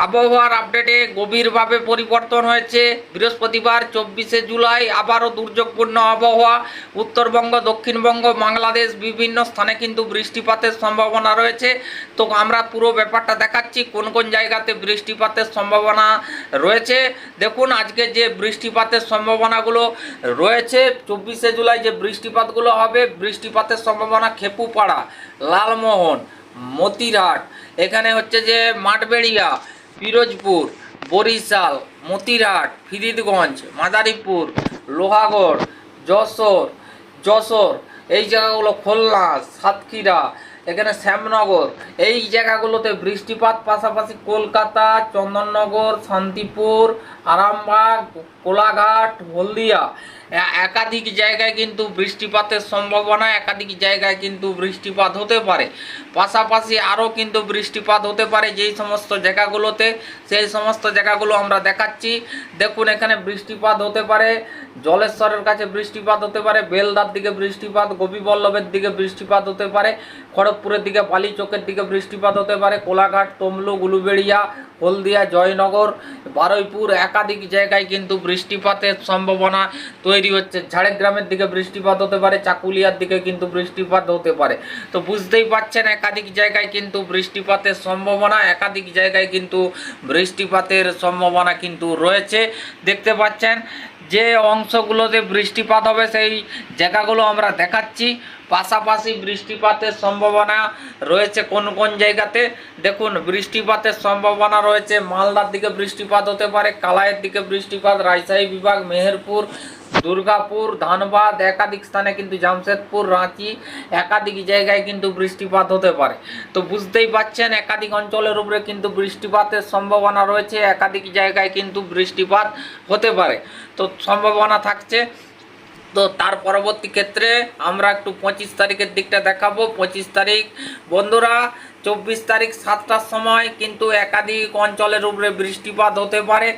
আবহাওয়ার আপডেটে গভীরভাবে পরিবর্তন হয়েছে। বৃহস্পতিবার চব্বিশে জুলাই আবারও দুর্যোগপূর্ণ আবহাওয়া। উত্তরবঙ্গ, দক্ষিণবঙ্গ, বাংলাদেশ বিভিন্ন স্থানে কিন্তু বৃষ্টিপাতের সম্ভাবনা রয়েছে। তো আমরা পুরো ব্যাপারটা দেখাচ্ছি, কোন কোন জায়গাতে বৃষ্টিপাতের সম্ভাবনা রয়েছে। দেখুন, আজকে যে বৃষ্টিপাতের সম্ভাবনাগুলো রয়েছে, চব্বিশে জুলাই যে বৃষ্টিপাতগুলো হবে, বৃষ্টিপাতের সম্ভাবনা খেপুপাড়া, লালমোহন, মতিরহাট, এখানে হচ্ছে যে মাঠবেড়িয়া পিরোজপুর বরিশাল মতিরহাট ফিরিদগঞ্জ, মাদারীপুর, লোহাগড়, যশোর যশোর, এই জায়গাগুলো খুলনা, সাতক্ষীরা, এখানে শ্যামনগর, এই জায়গাগুলোতে বৃষ্টিপাত পাশাপাশি কলকাতা, চন্দননগর, শান্তিপুর, আরামবাগ, কোলাঘাট, হলদিয়া একাধিক জায়গায় কিন্তু বৃষ্টিপাতের সম্ভাবনা, একাধিক জায়গায় কিন্তু বৃষ্টিপাত হতে পারে। পাশাপাশি আরও কিন্তু বৃষ্টিপাত হতে পারে যেই সমস্ত জায়গাগুলোতে। সেই সমস্ত জায়গাগুলো আমরা দেখাচ্ছি। দেখুন, এখানে বৃষ্টিপাত হতে পারে, জলেশ্বরের কাছে বৃষ্টিপাত হতে পারে, বেলদার দিকে বৃষ্টিপাত, গোপীবল্লভের দিকে বৃষ্টিপাত হতে পারে, খড়গপুরের দিকে, বালিচকের দিকে বৃষ্টিপাত হতে পারে, কোলাঘাট তমলু গুলুবেড়িয়া হলদিয়া, জয়নগর, বারুইপুর একাধিক জায়গায় কিন্তু বৃষ্টিপাতের সম্ভাবনা তৈরি হচ্ছে। ঝাড়গ্রামের দিকে বৃষ্টিপাত হতে পারে, চাকুলিয়ার দিকে কিন্তু বৃষ্টিপাত হতে পারে। তো বুঝতেই পারছেন, একাধিক জায়গায় কিন্তু বৃষ্টিপাতের সম্ভাবনা, একাধিক জায়গায় কিন্তু বৃষ্টিপাতের সম্ভাবনা কিন্তু রয়েছে। দেখতে পাচ্ছেন, যে অংশগুলোতে বৃষ্টিপাত হবে, সেই জায়গাগুলো আমরা দেখাচ্ছি। পাশাপাশি বৃষ্টিপাতের সম্ভাবনা রয়েছে কোন কোন জায়গাতে? দেখুন, বৃষ্টিপাতের সম্ভাবনা রয়েছে, মালদার দিকে বৃষ্টিপাত হতে পারে, কালাইয়ের দিকে বৃষ্টিপাত, রাজশাহী বিভাগ, মেহেরপুর দুর্গাপুর, ধানবাদ, একাধিক স্থানে কিন্তু জামশেদপুর, রাঁচি, একাধিক জায়গায় কিন্তু বৃষ্টিপাত হতে পারে। তো বুঝতেই পাচ্ছেন, একাধিক অঞ্চলের উপরে কিন্তু বৃষ্টিপাতের সম্ভাবনা রয়েছে, একাধিক জায়গায় কিন্তু বৃষ্টিপাত হতে পারে। তো সম্ভাবনা থাকছে। তো তার পরবর্তী ক্ষেত্রে আমরা একটু পঁচিশ তারিখের দিকটা দেখাবো। পঁচিশ তারিখ, বন্ধুরা, চব্বিশ তারিখ সাতটার সময় কিন্তু একাধিক অঞ্চলের উপরে বৃষ্টিপাত হতে পারে।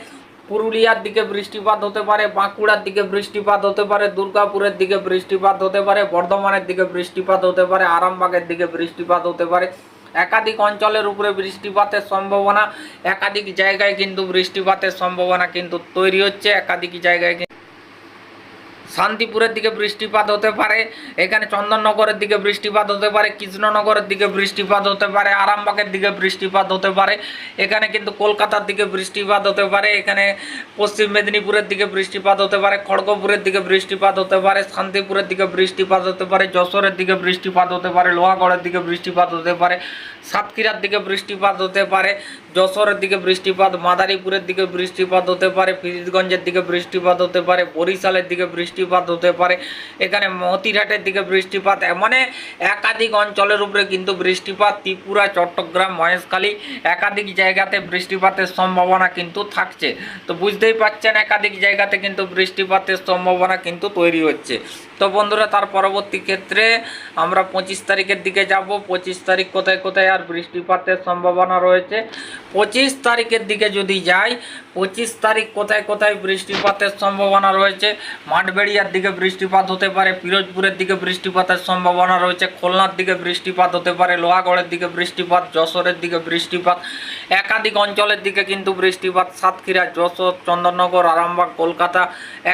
পুরুলিয়ার দিকে বৃষ্টিপাত হতে পারে, বাঁকুড়ার দিকে বৃষ্টিপাত হতে পারে, দুর্গাপুরের দিকে বৃষ্টিপাত হতে পারে, বর্ধমানের দিকে বৃষ্টিপাত হতে পারে, আরামবাগের দিকে বৃষ্টিপাত হতে পারে। একাধিক অঞ্চলের উপরে বৃষ্টিপাতের সম্ভাবনা, একাধিক জায়গায় কিন্তু বৃষ্টিপাতের সম্ভাবনা কিন্তু তৈরি হচ্ছে, একাধিক জায়গায় শান্তিপুরের দিকে বৃষ্টিপাত হতে পারে এখানে চন্দননগরের দিকে বৃষ্টিপাত হতে পারে কৃষ্ণনগরের দিকে বৃষ্টিপাত হতে পারে আরামবাগের দিকে বৃষ্টিপাত হতে পারে এখানে কিন্তু কলকাতার দিকে বৃষ্টিপাত হতে পারে এখানে পশ্চিম মেদিনীপুরের দিকে বৃষ্টিপাত হতে পারে খড়গপুরের দিকে বৃষ্টিপাত হতে পারে শান্তিপুরের দিকে বৃষ্টিপাত হতে পারে যশোরের দিকে বৃষ্টিপাত হতে পারে লোহাগড়ের দিকে বৃষ্টিপাত হতে পারে সাতক্ষীরার দিকে বৃষ্টিপাত হতে পারে যশোরের দিকে বৃষ্টিপাত মাদারীপুরের দিকে বৃষ্টিপাত হতে পারে ফিরিজগঞ্জের দিকে বৃষ্টিপাত হতে পারে বরিশালের দিকে বৃষ্টিপাত হতে পারে। এখানে মতিরহাটের দিকে বৃষ্টিপাত মানে একাধিক অঞ্চলের উপরে কিন্তু বৃষ্টিপাত। ত্রিপুরা, চট্টগ্রাম, মহেশখালী একাধিক জায়গাতে বৃষ্টিপাতের সম্ভাবনা কিন্তু থাকছে। তো বুঝতেই পারছেন, একাধিক জায়গাতে কিন্তু বৃষ্টিপাতের সম্ভাবনা কিন্তু তৈরি হচ্ছে। তো বন্ধুরা, তার পরবর্তী ক্ষেত্রে আমরা পঁচিশ তারিখের দিকে যাব। পঁচিশ তারিখ কোথায় কোথায় আর বৃষ্টিপাতের সম্ভাবনা রয়েছে। পঁচিশ তারিখের দিকে যদি যাই, পঁচিশ তারিখ কোথায় কোথায় বৃষ্টিপাতের সম্ভাবনা রয়েছে? মাঠবেড়িয়ার দিকে বৃষ্টিপাত হতে পারে, পিরোজপুরের দিকে বৃষ্টিপাতের সম্ভাবনা রয়েছে, খুলনার দিকে বৃষ্টিপাত হতে পারে, লোহাগড়ের দিকে বৃষ্টিপাত, যশোরের দিকে বৃষ্টিপাত, একাধিক অঞ্চলের দিকে কিন্তু বৃষ্টিপাত, সাতক্ষীরা, যশোর, চন্দননগর, আরামবাগ, কলকাতা,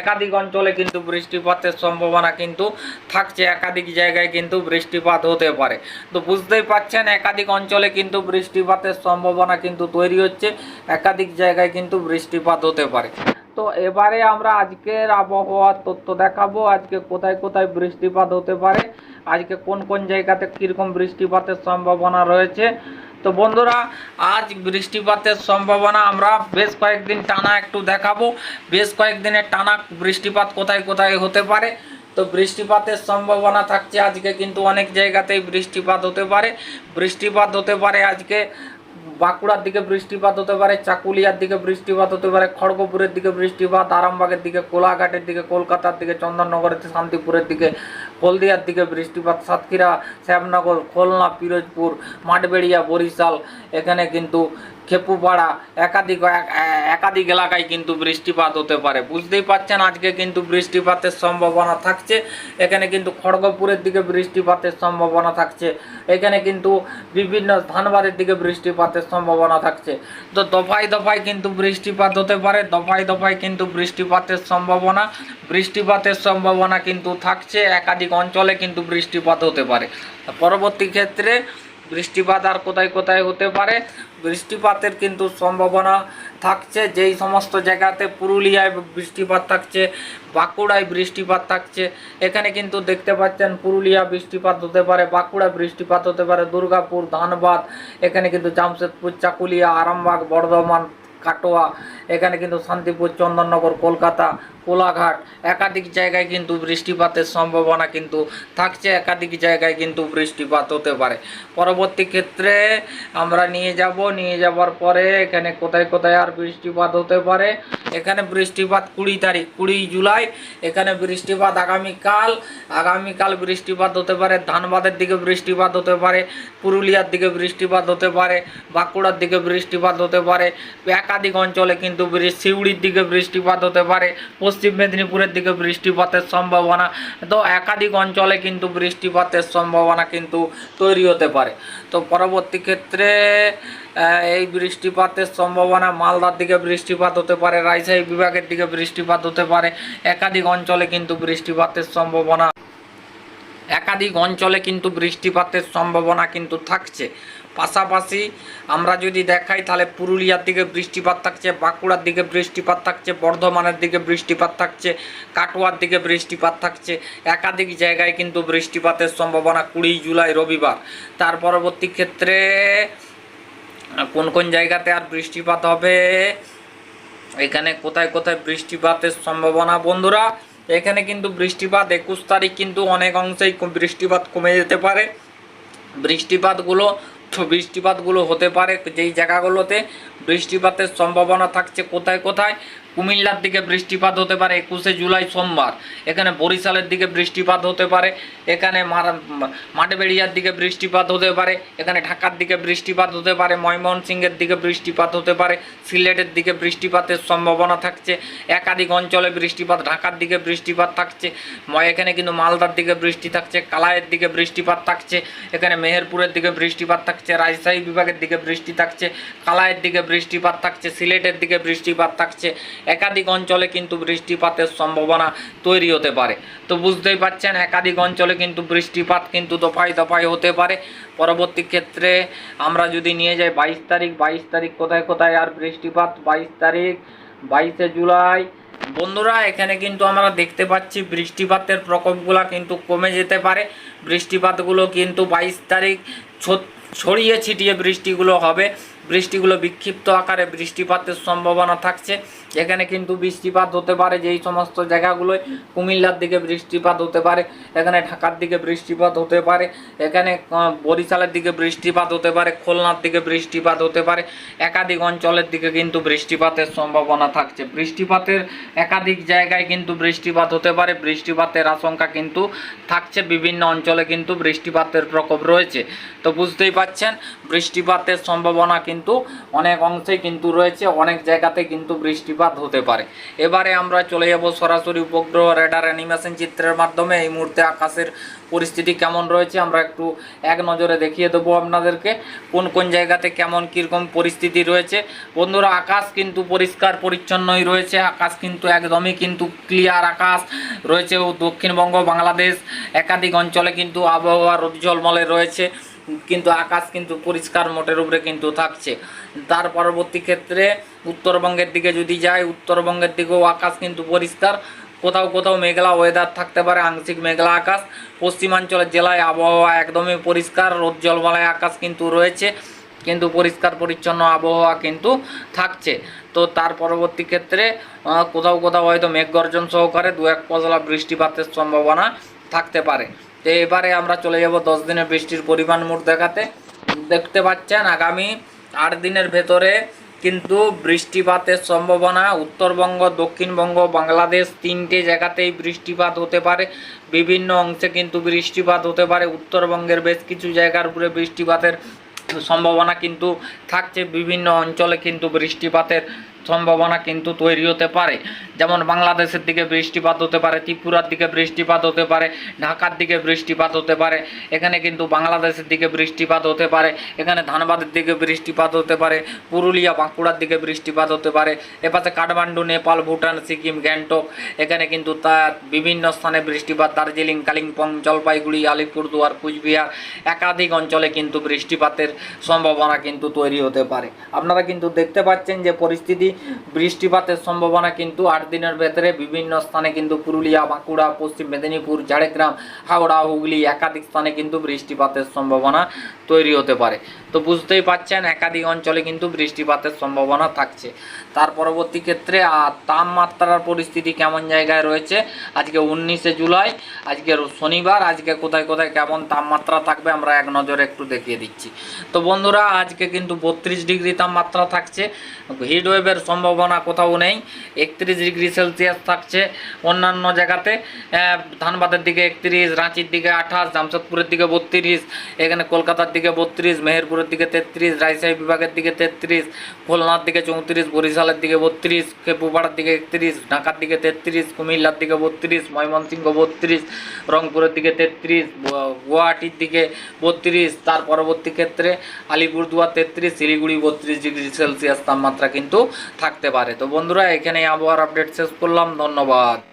একাধিক অঞ্চলে কিন্তু বৃষ্টিপাতের সম্ভাবনা কিন্তু থাকছে, একাধিক জায়গায় কিন্তু বৃষ্টিপাত হতে পারে। তো বুঝতেই পাচ্ছেন, একাধিক অঞ্চলে কিন্তু বৃষ্টিপাতের সম্ভাবনা কিন্তু তৈরি হচ্ছে, একাধিক জায়গায় কিন্তু বৃষ্টিপাত হতে পারে। তো এবারে আমরা আজকের আবহাওয়ার তথ্য দেখাবো, আজকে কোথায় কোথায় বৃষ্টিপাত হতে পারে, আজকে কোন কোন জায়গাতে কীরকম বৃষ্টিপাতের সম্ভাবনা রয়েছে। তো বন্ধুরা, আজ বৃষ্টিপাতের সম্ভাবনা আমরা বেশ কয়েকদিন টানা একটু দেখাবো, বেশ কয়েকদিনের টানা বৃষ্টিপাত কোথায় কোথায় হতে পারে। তো বৃষ্টিপাতের সম্ভাবনা থাকছে আজকে, কিন্তু অনেক জায়গাতেই বৃষ্টিপাত হতে পারে। বৃষ্টিপাত হতে পারে আজকে বাঁকুড়ার দিকে বৃষ্টিপাত হতে পারে, চাকুলিয়ার দিকে বৃষ্টিপাত হতে পারে, খড়গপুরের দিকে বৃষ্টিপাত, আরামবাগের দিকে, কোলাঘাটের দিকে, কলকাতার দিকে, চন্দননগরের শান্তিপুরের দিকে, হলদিয়ার দিকে বৃষ্টিপাত, সাতক্ষীরা, শ্যামনগর, খুলনা, পিরোজপুর, মাঠবেড়িয়া, বরিশাল, এখানে কিন্তু খেপুপাড়া একাধিক এক- একাধিক এলাকায় কিন্তু বৃষ্টিপাত হতে পারে। বুঝতেই পারছেন আজকে কিন্তু বৃষ্টিপাতের সম্ভাবনা থাকছে। এখানে কিন্তু খড়গপুরের দিকে বৃষ্টিপাতের সম্ভাবনা থাকছে। এখানে কিন্তু বিভিন্ন ধানবাদের দিকে বৃষ্টিপাতের সম্ভাবনা থাকছে। তো দফায় দফায় কিন্তু বৃষ্টিপাত হতে পারে, দফায় দফায় কিন্তু বৃষ্টিপাতের সম্ভাবনা। বৃষ্টিপাতের সম্ভাবনা কিন্তু থাকছে, একাধিক অঞ্চলে কিন্তু বৃষ্টিপাত হতে পারে। পরবর্তী ক্ষেত্রে বৃষ্টিপাত আর কোথায় কোথায় হতে পারে? বৃষ্টিপাতের কিন্তু সম্ভাবনা থাকছে। যেই সমস্ত জায়গাতে পুরুলিয়ায় বৃষ্টিপাত থাকছে, বাঁকুড়ায় বৃষ্টিপাত থাকছে, এখানে কিন্তু দেখতে পাচ্ছেন পুরুলিয়া বৃষ্টিপাত হতে পারে বাঁকুড়া বৃষ্টিপাত হতে পারে, দুর্গাপুর, ধানবাদ, এখানে কিন্তু জামশেদপুর, চাকুলিয়া, আরামবাগ, বর্ধমান, কাটোয়া, এখানে কিন্তু শান্তিপুর, চন্দননগর, কলকাতা কোলাঘাট। একাধিক জায়গায় কিন্তু বৃষ্টিপাতের সম্ভাবনা কিন্তু থাকছে, একাধিক জায়গায় কিন্তু বৃষ্টিপাত হতে পারে। পরবর্তী ক্ষেত্রে আমরা নিয়ে যাব, নিয়ে যাওয়ার পরে এখানে কোথায় কোথায় আর বৃষ্টিপাত হতে পারে? এখানে বৃষ্টিপাত কুড়ি তারিখ, কুড়ি জুলাই। এখানে বৃষ্টিপাত আগামীকাল আগামীকাল বৃষ্টিপাত হতে পারে, ধানবাদের দিকে বৃষ্টিপাত হতে পারে, পুরুলিয়ার দিকে বৃষ্টিপাত হতে পারে, বাঁকুড়ার দিকে বৃষ্টিপাত হতে পারে। একাধিক অঞ্চলে কিন্তু সিউড়ির দিকে বৃষ্টিপাত হতে পারে। পশ্চিম মেদিনীপুরের দিকে বৃষ্টিপাতের সম্ভাবনা, তো একাধিক অঞ্চলে কিন্তু বৃষ্টিপাতের সম্ভাবনা কিন্তু তৈরি হতে পারে। তো পরবর্তী ক্ষেত্রে এই বৃষ্টিপাতের সম্ভাবনা মালদার দিকে বৃষ্টিপাত হতে পারে, রাজশাহী বিভাগের দিকে বৃষ্টিপাত হতে পারে। একাধিক অঞ্চলে কিন্তু বৃষ্টিপাতের সম্ভাবনা একাধিক অঞ্চলে কিন্তু বৃষ্টিপাতের সম্ভাবনা কিন্তু থাকছে। পাশাপাশি আমরা যদি দেখাই, তাহলে পুরুলিয়ার দিকে বৃষ্টিপাত থাকছে, বাঁকুড়ার দিকে বৃষ্টিপাত থাকছে, বর্ধমানের দিকে বৃষ্টিপাত থাকছে, কাটোয়ার দিকে বৃষ্টিপাত থাকছে। একাধিক জায়গায় কিন্তু বৃষ্টিপাতের সম্ভাবনা কুড়ি জুলাই রবিবার। তার পরবর্তী ক্ষেত্রে কোন কোন জায়গাতে আর বৃষ্টিপাত হবে? এখানে কোথায় কোথায় বৃষ্টিপাতের সম্ভাবনা? বন্ধুরা এখানে কিন্তু বৃষ্টিপাত, একুশ তারিখ কিন্তু অনেক অংশেই বৃষ্টিপাত কমে যেতে পারে। বৃষ্টিপাতগুলো বৃষ্টিপাতগুলো হতে পারে যেই জায়গাগুলোতে বৃষ্টিপাতের সম্ভাবনা থাকছে কোথায় কোথায়? কুমিল্লার দিকে বৃষ্টিপাত হতে পারে একুশে জুলাই সোমবার এখানে বরিশালের দিকে বৃষ্টিপাত হতে পারে এখানে মাঠবেড়িয়ার দিকে বৃষ্টিপাত হতে পারে এখানে ঢাকার দিকে বৃষ্টিপাত হতে পারে ময়মনসিংহের দিকে বৃষ্টিপাত হতে পারে সিলেটের দিকে বৃষ্টিপাতের সম্ভাবনা থাকছে একাধিক অঞ্চলে বৃষ্টিপাত ঢাকার দিকে বৃষ্টিপাত থাকছে এখানে কিন্তু মালদার দিকে বৃষ্টি থাকছে কালাইয়ের দিকে বৃষ্টিপাত থাকছে এখানে মেহেরপুরের দিকে বৃষ্টিপাত থাকছে রাজশাহী বিভাগের দিকে বৃষ্টি থাকছে কালাইয়ের দিকে বৃষ্টিপাত থাকছে সিলেটের দিকে বৃষ্টিপাত থাকছে একাধিক অঞ্চলে কিন্তু বৃষ্টিপাতের সম্ভাবনা তৈরি হতে পারে। তো বুঝতেই পারছেন, একাধিক অঞ্চলে কিন্তু বৃষ্টিপাত কিন্তু দফায় দফায় হতে পারে। পরবর্তী ক্ষেত্রে আমরা যদি নিয়ে যাই বাইশ তারিখ বাইশ তারিখ কোথায় কোথায় আর বৃষ্টিপাত? বাইশ তারিখ, বাইশে জুলাই। বন্ধুরা, এখানে কিন্তু আমরা দেখতে পাচ্ছি বৃষ্টিপাতের প্রকোপগুলো কিন্তু কমে যেতে পারে। বৃষ্টিপাতগুলো কিন্তু বাইশ তারিখ ছড়িয়ে ছিটিয়ে বৃষ্টিগুলো হবে। বৃষ্টিগুলো বিক্ষিপ্ত আকারে বৃষ্টিপাতের সম্ভাবনা থাকছে। এখানে কিন্তু বৃষ্টিপাত হতে পারে, যেই সমস্ত জায়গাগুলোয় কুমিল্লার দিকে বৃষ্টিপাত হতে পারে, এখানে ঢাকার দিকে বৃষ্টিপাত হতে পারে, এখানে বরিশালের দিকে বৃষ্টিপাত হতে পারে, খুলনার দিকে বৃষ্টিপাত হতে পারে, একাধিক অঞ্চলের দিকে কিন্তু বৃষ্টিপাতের সম্ভাবনা থাকছে। বৃষ্টিপাতের একাধিক জায়গায় কিন্তু বৃষ্টিপাত হতে পারে, বৃষ্টিপাতের আশঙ্কা কিন্তু থাকছে, বিভিন্ন অঞ্চলে কিন্তু বৃষ্টিপাতের প্রকোপ রয়েছে। তো বুঝতেই পাচ্ছেন, বৃষ্টিপাতের সম্ভাবনা কিন্তু অনেক অংশে কিন্তু রয়েছে, অনেক জায়গাতে কিন্তু বৃষ্টিপাত হতে পারে। এবারে আমরা চলে যাব সরাসরি উপগ্রহ রেডার অ্যানিমেশন চিত্রের মাধ্যমে। এই মুহূর্তে আকাশের পরিস্থিতি কেমন রয়েছে আমরা একটু এক নজরে দেখিয়ে দেবো আপনাদেরকে। কোন কোন জায়গাতে কেমন, কীরকম পরিস্থিতি রয়েছে। বন্ধুরা, আকাশ কিন্তু পরিষ্কার পরিচ্ছন্নই রয়েছে। আকাশ কিন্তু একদমই কিন্তু ক্লিয়ার আকাশ রয়েছে। ও দক্ষিণবঙ্গ, বাংলাদেশ একাধিক অঞ্চলে কিন্তু আবহাওয়া রোদ্জলমলে রয়েছে। কিন্তু আকাশ কিন্তু পরিষ্কার মোটের উপরে কিন্তু থাকছে। তার পরবর্তী ক্ষেত্রে উত্তরবঙ্গের দিকে যদি যায় উত্তরবঙ্গের দিকেও আকাশ কিন্তু পরিষ্কার। কোথাও কোথাও মেঘলা ওয়েদার থাকতে পারে, আংশিক মেঘলা আকাশ। পশ্চিমাঞ্চলের জেলায় আবহাওয়া একদমই পরিষ্কার, রোদ জলমলায় আকাশ কিন্তু রয়েছে, কিন্তু পরিষ্কার পরিচ্ছন্ন আবহাওয়া কিন্তু থাকছে। তো তার পরবর্তী ক্ষেত্রে কোথাও কোথাও হয়তো মেঘ গর্জন সহকারে দু এক পজলা বৃষ্টিপাতের সম্ভাবনা থাকতে পারে। তো এবারে আমরা চলে যাব দশ দিনের বৃষ্টির পরিমাণ মোট দেখাতে। দেখতে পাচ্ছেন, আগামী আট দিনের ভেতরে কিন্তু বৃষ্টিপাতের সম্ভাবনা উত্তরবঙ্গ, দক্ষিণবঙ্গ, বাংলাদেশ তিনটে জায়গাতেই বৃষ্টিপাত হতে পারে। বিভিন্ন অংশে কিন্তু বৃষ্টিপাত হতে পারে। উত্তরবঙ্গের বেশ কিছু জায়গার উপরে বৃষ্টিপাতের সম্ভাবনা কিন্তু থাকছে। বিভিন্ন অঞ্চলে কিন্তু বৃষ্টিপাতের সম্ভাবনা কিন্তু তৈরি হতে পারে। যেমন বাংলাদেশের দিকে বৃষ্টিপাত হতে পারে, ত্রিপুরার দিকে বৃষ্টিপাত হতে পারে, ঢাকার দিকে বৃষ্টিপাত হতে পারে, এখানে কিন্তু বাংলাদেশের দিকে বৃষ্টিপাত হতে পারে, এখানে ধানবাদের দিকে বৃষ্টিপাত হতে পারে, পুরুলিয়া, বাঁকুড়ার দিকে বৃষ্টিপাত হতে পারে, এপাশে কাঠমান্ডু, নেপাল, ভুটান, সিকিম, গ্যাংটক, এখানে কিন্তু তার বিভিন্ন স্থানে বৃষ্টিপাত, দার্জিলিং, কালিম্পং, জলপাইগুড়ি, আলিপুরদুয়ার, কুচবিহার একাধিক অঞ্চলে কিন্তু বৃষ্টিপাতের সম্ভাবনা কিন্তু তৈরি হতে পারে। আপনারা কিন্তু দেখতে পাচ্ছেন যে পরিস্থিতি বৃষ্টিপাতের সম্ভাবনা কিন্তু আট দিনের ভেতরে বিভিন্ন স্থানে কিন্তু পুরুলিয়া, বাঁকুড়া, পশ্চিম মেদিনীপুর, ঝাড়গ্রাম, হাওড়া, হুগলি একাধিক স্থানে কিন্তু বৃষ্টিপাতের সম্ভাবনা তৈরি হতে পারে। তো বুঝতেই পাচ্ছেন, একাধিক অঞ্চলে কিন্তু বৃষ্টিপাতের সম্ভাবনা থাকছে। তার পরবর্তী ক্ষেত্রে তাপমাত্রার পরিস্থিতি কেমন জায়গায় রয়েছে? আজকে উনিশে জুলাই, আজকে শনিবার, আজকে কোথায় কোথায় কেমন তাপমাত্রা থাকবে আমরা এক নজরে একটু দেখিয়ে দিচ্ছি। তো বন্ধুরা, আজকে কিন্তু বত্রিশ ডিগ্রি তাপমাত্রা থাকছে। হিট ওয়েভের সম্ভাবনা কোথাও নেই। একত্রিশ ডিগ্রি সেলসিয়াস থাকছে অন্যান্য জায়গাতে। ধানবাদের দিকে একত্রিশ, রাঁচির দিকে আঠাশ, জামশেদপুরের দিকে বত্রিশ, এখানে কলকাতার দিকে বত্রিশ, মেহেরপুরের দিকে তেত্রিশ, রাজশাহী বিভাগের দিকে তেত্রিশ, খুলনার দিকে চৌত্রিশ, বরিশালের দিকে বত্রিশ, খেপুপাড়ার দিকে একত্রিশ, ঢাকার দিকে তেত্রিশ, কুমিল্লার দিকে বত্রিশ, ময়মনসিংহ বত্রিশ, রংপুরের দিকে তেত্রিশ গুয়াহাটির দিকে বত্রিশ, তার পরবর্তী ক্ষেত্রে আলিপুরদুয়ার তেত্রিশ, শিলিগুড়ি বত্রিশ ডিগ্রি সেলসিয়াস তাপমাত্রা কিন্তু থাকতে পারে। তো বন্ধুরা এখানেই আবহাওয়ার আপডেট শেষ করলাম। ধন্যবাদ।